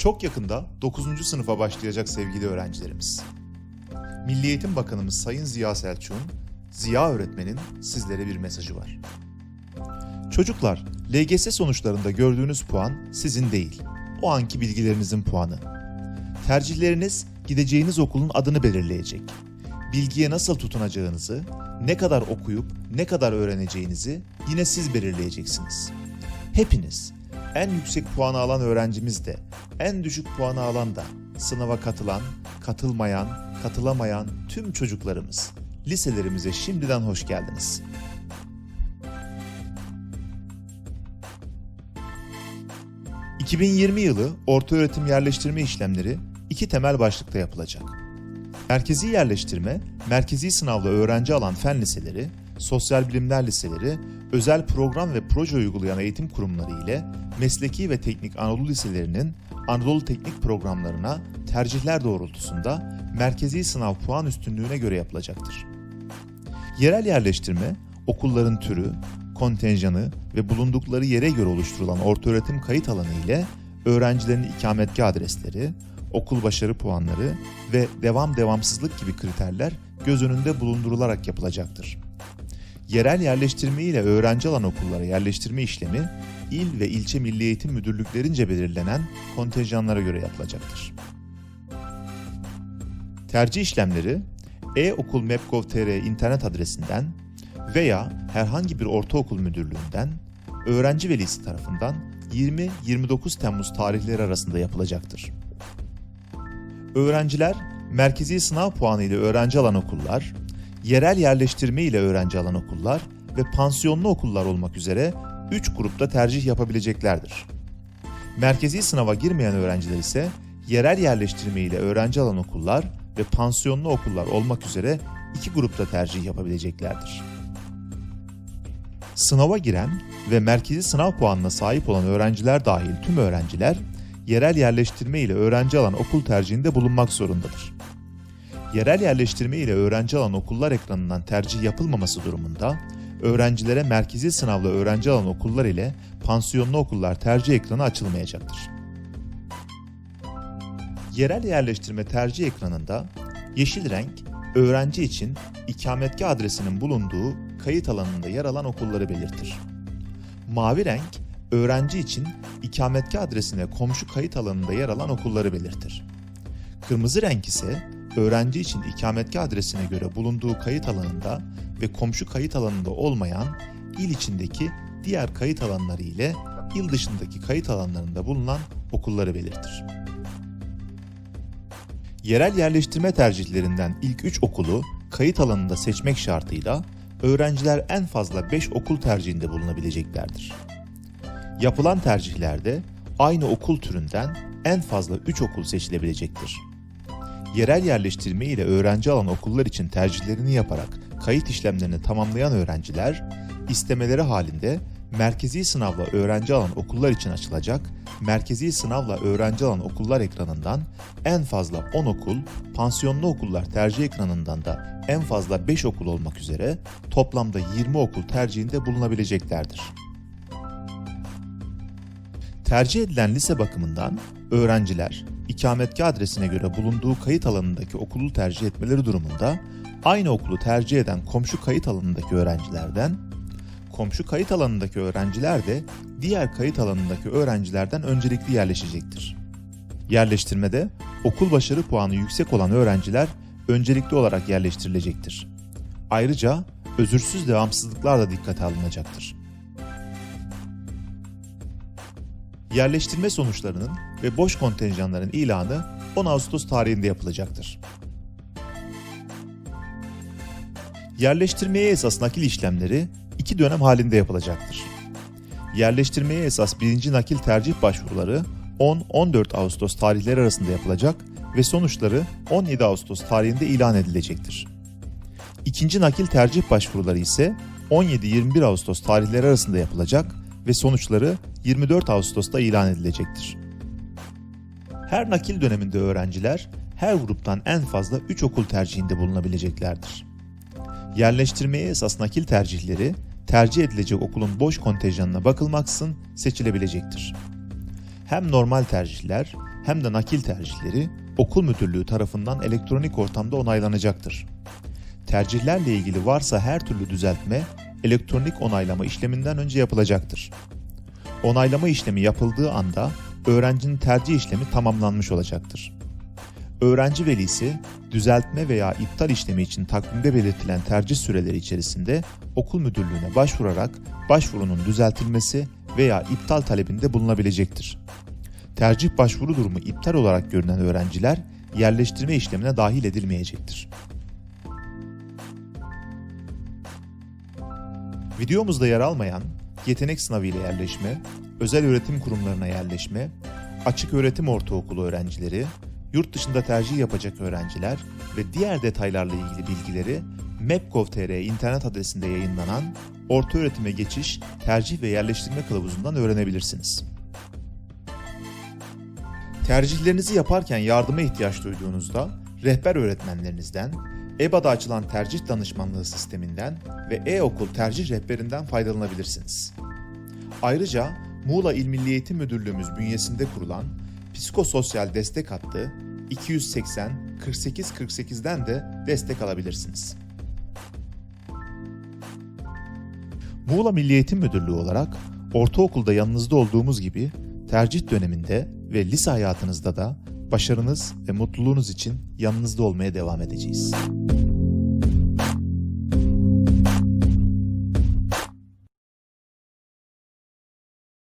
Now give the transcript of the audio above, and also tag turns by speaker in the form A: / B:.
A: Çok yakında 9. sınıfa başlayacak sevgili öğrencilerimiz. Milli Eğitim Bakanımız Sayın Ziya Selçuk'un, Ziya öğretmenin sizlere bir mesajı var. Çocuklar, LGS sonuçlarında gördüğünüz puan sizin değil, o anki bilgilerinizin puanı. Tercihleriniz gideceğiniz okulun adını belirleyecek. Bilgiye nasıl tutunacağınızı, ne kadar okuyup ne kadar öğreneceğinizi yine siz belirleyeceksiniz. Hepiniz, en yüksek puanı alan öğrencimiz de, en düşük puanı alan da, sınava katılan, katılmayan, katılamayan tüm çocuklarımız, liselerimize şimdiden hoş geldiniz. ...2020 yılı ortaöğretim yerleştirme işlemleri iki temel başlıkta yapılacak. Merkezi yerleştirme, merkezi sınavla öğrenci alan fen liseleri, sosyal bilimler liseleri, özel program ve proje uygulayan eğitim kurumları ile mesleki ve teknik Anadolu liselerinin Anadolu teknik programlarına tercihler doğrultusunda merkezi sınav puan üstünlüğüne göre yapılacaktır. Yerel yerleştirme, okulların türü, kontenjanı ve bulundukları yere göre oluşturulan ortaöğretim kayıt alanı ile öğrencilerin ikametgah adresleri, okul başarı puanları ve devam devamsızlık gibi kriterler göz önünde bulundurularak yapılacaktır. Yerel yerleştirme ile öğrenci alan okullara yerleştirme işlemi il ve ilçe milli eğitim müdürlüklerince belirlenen kontenjanlara göre yapılacaktır. Tercih işlemleri e-okul.map.gov.tr internet adresinden veya herhangi bir ortaokul müdürlüğünden öğrenci velisi tarafından 20-29 Temmuz tarihleri arasında yapılacaktır. Öğrenciler merkezi sınav puanı ile öğrenci alan okullar, yerel yerleştirme ile öğrenci alan okullar ve pansiyonlu okullar olmak üzere 3 grupta tercih yapabileceklerdir. Merkezi sınava girmeyen öğrenciler ise yerel yerleştirme ile öğrenci alan okullar ve pansiyonlu okullar olmak üzere iki grupta tercih yapabileceklerdir. Sınava giren ve merkezi sınav puanına sahip olan öğrenciler dahil tüm öğrenciler yerel yerleştirme ile öğrenci alan okul tercihinde bulunmak zorundadır. Yerel yerleştirme ile öğrenci alan okullar ekranından tercih yapılmaması durumunda öğrencilere merkezi sınavla öğrenci alan okullar ile pansiyonlu okullar tercih ekranı açılmayacaktır. Yerel yerleştirme tercih ekranında yeşil renk öğrenci için ikametgah adresinin bulunduğu kayıt alanında yer alan okulları belirtir. Mavi renk öğrenci için ikametgah adresine komşu kayıt alanında yer alan okulları belirtir. Kırmızı renk ise öğrenci için ikametgah adresine göre bulunduğu kayıt alanında ve komşu kayıt alanında olmayan il içindeki diğer kayıt alanları ile il dışındaki kayıt alanlarında bulunan okulları belirtir. Yerel yerleştirme tercihlerinden ilk 3 okulu kayıt alanında seçmek şartıyla öğrenciler en fazla 5 okul tercihinde bulunabileceklerdir. Yapılan tercihlerde aynı okul türünden en fazla 3 okul seçilebilecektir. Yerel yerleştirme ile öğrenci alan okullar için tercihlerini yaparak kayıt işlemlerini tamamlayan öğrenciler, istemeleri halinde merkezi sınavla öğrenci alan okullar için açılacak, merkezi sınavla öğrenci alan okullar ekranından en fazla 10 okul, pansiyonlu okullar tercih ekranından da en fazla 5 okul olmak üzere toplamda 20 okul tercihinde bulunabileceklerdir. Tercih edilen lise bakımından öğrenciler ikametgah adresine göre bulunduğu kayıt alanındaki okulu tercih etmeleri durumunda aynı okulu tercih eden komşu kayıt alanındaki öğrencilerden, komşu kayıt alanındaki öğrenciler de diğer kayıt alanındaki öğrencilerden öncelikli yerleşecektir. Yerleştirmede okul başarı puanı yüksek olan öğrenciler öncelikli olarak yerleştirilecektir. Ayrıca özürsüz devamsızlıklar da dikkate alınacaktır. Yerleştirme sonuçlarının ve boş kontenjanların ilanı 10 Ağustos tarihinde yapılacaktır. Yerleştirmeye esas nakil işlemleri iki dönem halinde yapılacaktır. Yerleştirmeye esas birinci nakil tercih başvuruları 10-14 Ağustos tarihleri arasında yapılacak ve sonuçları 17 Ağustos tarihinde ilan edilecektir. İkinci nakil tercih başvuruları ise 17-21 Ağustos tarihleri arasında yapılacak ve sonuçları 24 Ağustos'ta ilan edilecektir. Her nakil döneminde öğrenciler her gruptan en fazla 3 okul tercihinde bulunabileceklerdir. Yerleştirmeye esas nakil tercihleri tercih edilecek okulun boş kontenjanına bakılmaksızın seçilebilecektir. Hem normal tercihler hem de nakil tercihleri okul müdürlüğü tarafından elektronik ortamda onaylanacaktır. Tercihlerle ilgili varsa her türlü düzeltme elektronik onaylama işleminden önce yapılacaktır. Onaylama işlemi yapıldığı anda öğrencinin tercih işlemi tamamlanmış olacaktır. Öğrenci velisi düzeltme veya iptal işlemi için takvimde belirtilen tercih süreleri içerisinde okul müdürlüğüne başvurarak başvurunun düzeltilmesi veya iptal talebinde bulunabilecektir. Tercih başvuru durumu iptal olarak görünen öğrenciler yerleştirme işlemine dahil edilmeyecektir. Videomuzda yer almayan yetenek sınavı ile yerleşme, özel öğretim kurumlarına yerleşme, açık öğretim ortaokulu öğrencileri, yurt dışında tercih yapacak öğrenciler ve diğer detaylarla ilgili bilgileri map.gov.tr internet adresinde yayınlanan Orta Öğretime Geçiş Tercih ve Yerleştirme Kılavuzu'ndan öğrenebilirsiniz. Tercihlerinizi yaparken yardıma ihtiyaç duyduğunuzda rehber öğretmenlerinizden, EBA'da açılan tercih danışmanlığı sisteminden ve e-okul tercih rehberinden faydalanabilirsiniz. Ayrıca Muğla İl Milli Eğitim Müdürlüğümüz bünyesinde kurulan psikososyal destek hattı 280 48 48'den de destek alabilirsiniz. Muğla Milli Eğitim Müdürlüğü olarak ortaokulda yanınızda olduğumuz gibi tercih döneminde ve lise hayatınızda da başarınız ve mutluluğunuz için yanınızda olmaya devam edeceğiz.